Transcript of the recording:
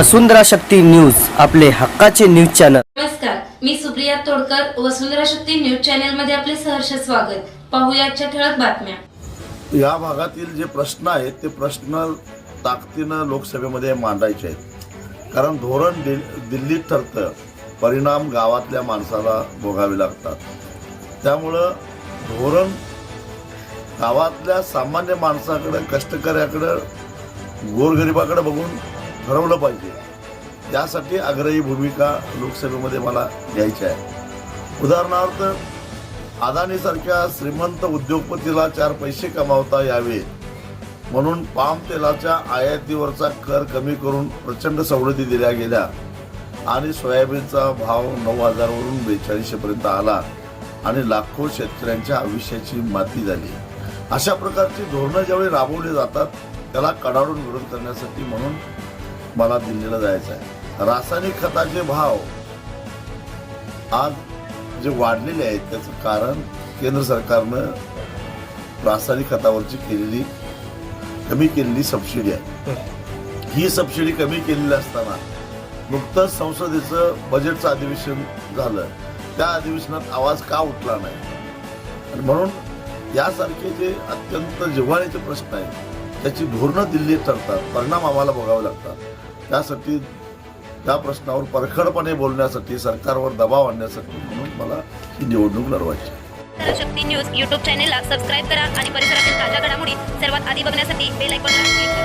वसुंधरा Shakti news आपले हक्काचे news channel. नमस्कार मी सुप्रिया तोडकर वसुंधरा शक्ती न्यूज चॅनलमध्ये आपले सहर्ष स्वागत. पाहूया आजच्या ठळक बातम्या. या भागातील जे प्रश्न आहेत ते प्रश्न ताकदीनं लोकसभेमध्ये मांडायचे आहेत. कारण धोरण दि- दिल्लीत ठरतं परिणाम गावातल्या माणसाला भोगावे लागतात. त्यामुळं धोरण गावातल्या सामान्य माणसाकडे कष्टकऱ्याकडं गोरगरिबाकडे बघून ठरवलं पाहिजे. यासाठी आग्रही भूमिका लोकसभेमध्ये मला घ्यायची आहे. उदाहरणार्थ अदानीसारख्या श्रीमंत उद्योगपतीला चार पैसे कमावता यावे. म्हणून पाम तेलाच्या आयातीवरचा कर कमी करून प्रचंड सवलती दिल्या गेल्या आणि सोयाबीनचा भाव नऊ हजारवरून बेचाळीसशे पर्यंत आला आणि लाखो शेतकऱ्यांच्या आयुष्याची माती झाली. अशा प्रकारची धोरणं ज्यावेळी राबवली जातात त्याला कडाडून विरोध करण्यासाठी म्हणून मला दिल्लीला जायचं आहे रासायनिक खताचे भाव आज जे वाढलेले आहेत त्याचं कारण केंद्र सरकारनं रासायनिक खतावरची केलेली कमी केलेली सबसिडी आहे. ही सबसिडी कमी केलेली असताना नुकतंच संसदेचं बजेटचं अधिवेशन झालं. त्या अधिवेशनात आवाज का उठला नाही? आणि म्हणून यासारखे जे अत्यंत जिव्हाळ्याचे प्रश्न आहेत त्याची धोरणं दिल्लीत ठरतात परिणाम आम्हाला बघावे लागतात. त्यासाठी त्या प्रश्नावर परखडपणे बोलण्यासाठी सरकारवर दबाव आणण्यासाठी म्हणून मला ही निवडणूक लढवायची शक्ती न्यूज यूट्यूब चॅनेलला सबस्क्राईब करा आणि परिसरातील ताज्या घडामोडी सर्वात आधी बघण्यासाठी बेल आयकॉनला क्लिक करा.